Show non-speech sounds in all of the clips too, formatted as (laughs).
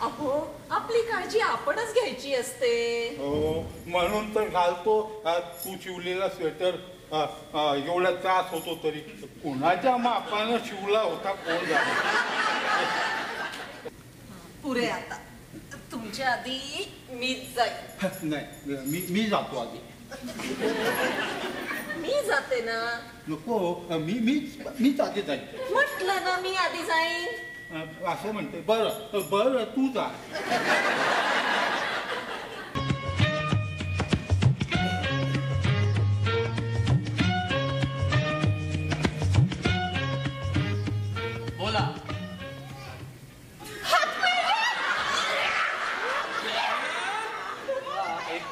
अहो आपली काळजी आपणच घ्यायची असते. हो म्हणून तर घालतो. अ, तू शिवलेला स्वेटर अ, अ, एवढा त्रास होतो तरी. कोणाच्या मापानं शिवला होता कोण जाणे? पुरे आता. तुमच्या आधी मीच जाईल नाही मी मी जातो आधी. मी जाते ना? नको मी मीच मीच आधी जाईल म्हटलं ना मी आधी जाईन. अ, असं म्हणते बरं बरं तू जा. बोला.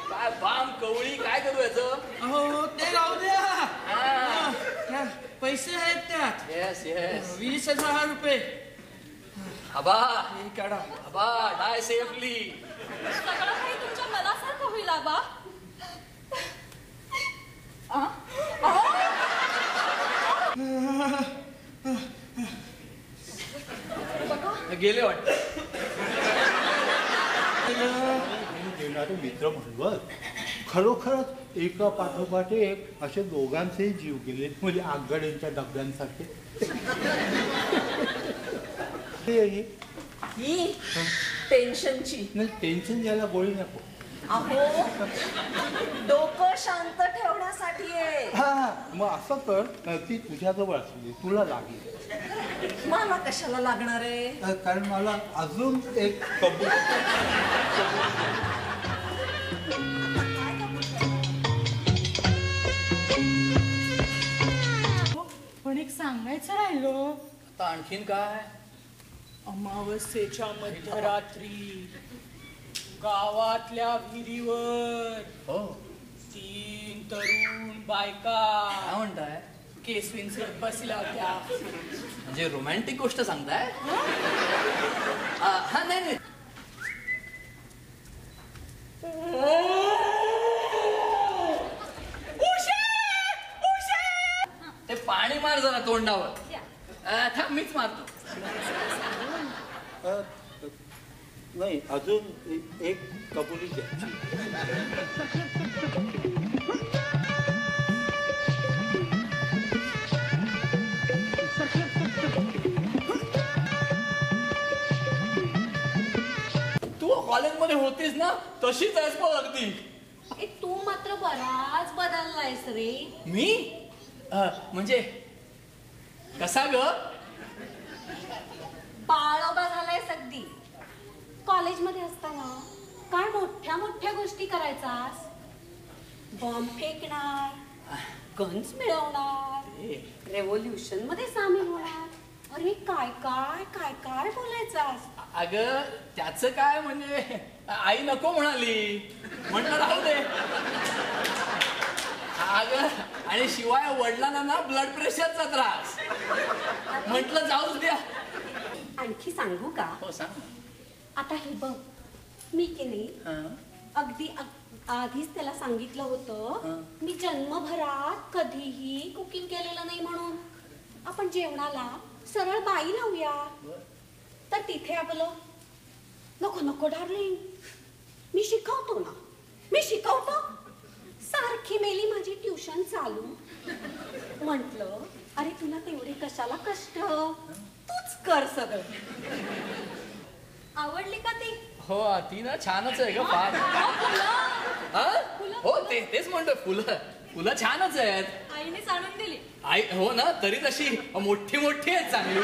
काय बाम कवळी काय करू याचं? अहो ते राहू द्या. हा. त्या पैसे आहेत त्यात. येस येस वीस हजार रुपये. आबा. हे काढा आबा डाय सेफली सगळं काही तुमच्या मनासारखं होईल आबा. आ? गेले वाटत. देणारे मित्र म्हणलं खरोखरच एका पाठोपाठ एक असे दोघांचेही जीव गेले म्हणजे आगगाड्यांच्या डब्यांसारखे हे- हे- ही टेन्शनची नाही टेन्शन घ्यायला गोळी नको अहो डोकं शांत ठेवण्यासाठी आहे. हा मग असं कर ती तुझ्याजवळ असू दे तुला लागेल. मला कशाला लागणार आहे? अ, कारण मला अजून एक कबूल (laughs) पण एक सांगायचं राहिलो. आता आणखीन काय? अमावस्येच्या मध्यरात्री गावातल्या विहिरीवर हो. तीन तरुण बायका काय म्हणताय? केसविंचत बसल्या होत्या. म्हणजे रोमॅन्टिक गोष्ट सांगताय? आ, हा नाही नाही. ते पाणी मार जरा तोंडावर. आ, थांब मीच मारतो. नाही अजून एक कबुली तू कॉलेजमध्ये होतीस ना तशीच आहेस बघ अगदी. ए तू मात्र बराच बदललायस रे. मी? अ, म्हणजे कसा ग? अगदी कॉलेजमध्ये असताना काय मोठ्या मोठ्या गोष्टी करायचास? बॉम्ब फेकणार गन्स मिळवणार रेव्होल्युशनमध्ये सामील होणार. अरे काय काय काय काय बोलायचास? अगं त्याचं काय म्हणजे आई नको म्हणाली. म्हटलं राहू दे. अगं आणि शिवाय वडिलांना ना ब्लड प्रेशरचा त्रास. म्हटलं जाऊच द्या. आणखी सांगू का? हो सांग. आता हे बघ मी की नाही. अगदी अग- आधीच त्याला सांगितलं होतं. मी जन्मभरात कधीही कुकिंग केलेलं नाही म्हणून. आपण जेवणाला सरळ बाई लावूया. तर तिथे आपलं नको नको डार्लिंग मी शिकवतो ना. मी शिकवतो. सारखी मेली माझी ट्युशन चालू. म्हंटल अरे तुला तेवढे कशाला कष्ट? तूच कर सगळं. आवडली का ती? हो ती ना छानच आहे ग फार. हा? हो? ते तेच म्हणतो फुलं. फुलं छानच आहेत. आईने सांडून दिली. आई हो ना तरी तशी. मोठी मोठी आहेत चांगली.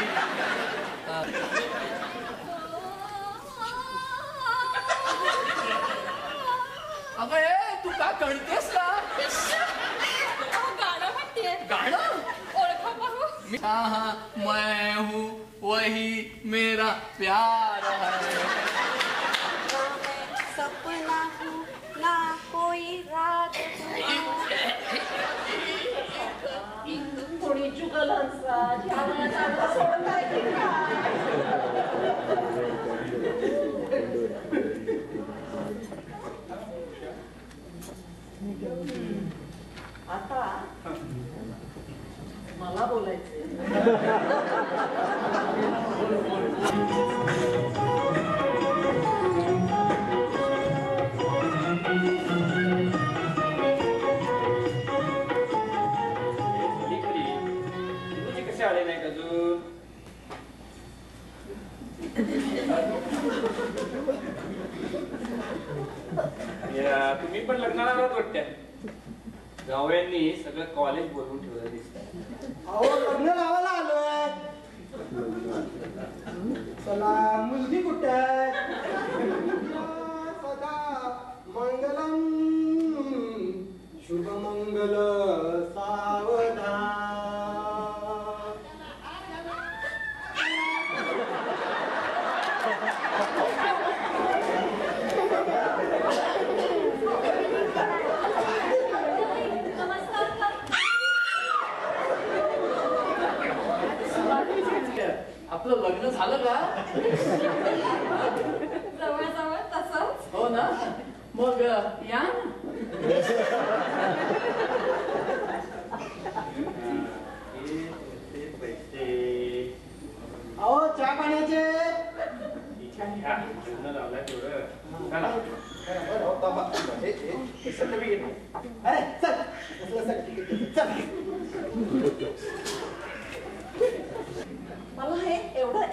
अगं ए तू का कळतेस का? गाणं म्हणतेय. गाणं? ओळखा पाहू. मी- हाँ हाँ. मैं हूँ वही मेरा प्यार है। सपना हूँ ना कोई रात कोणी चुकल मला बोलायचं कसे आले नाही का अजून तुम्ही पण लग्नाला आहात वाटत्या गाव्यांनी सगळं कॉलेज बोलवून ठेवलं दिसत अहो लग्न लावायला आलोय. चला मुलगी कुठे आहे? सदा मंगलम. शुभ मंगल सावधान आपलं लग्न झालं का जवळ जवळ तसंच हो ना मग या ना अहो चहा पाण्याचे घ्या, लग्न लावलंय तेवढं. चला. अरे चल बसलं certificate. चल मला हे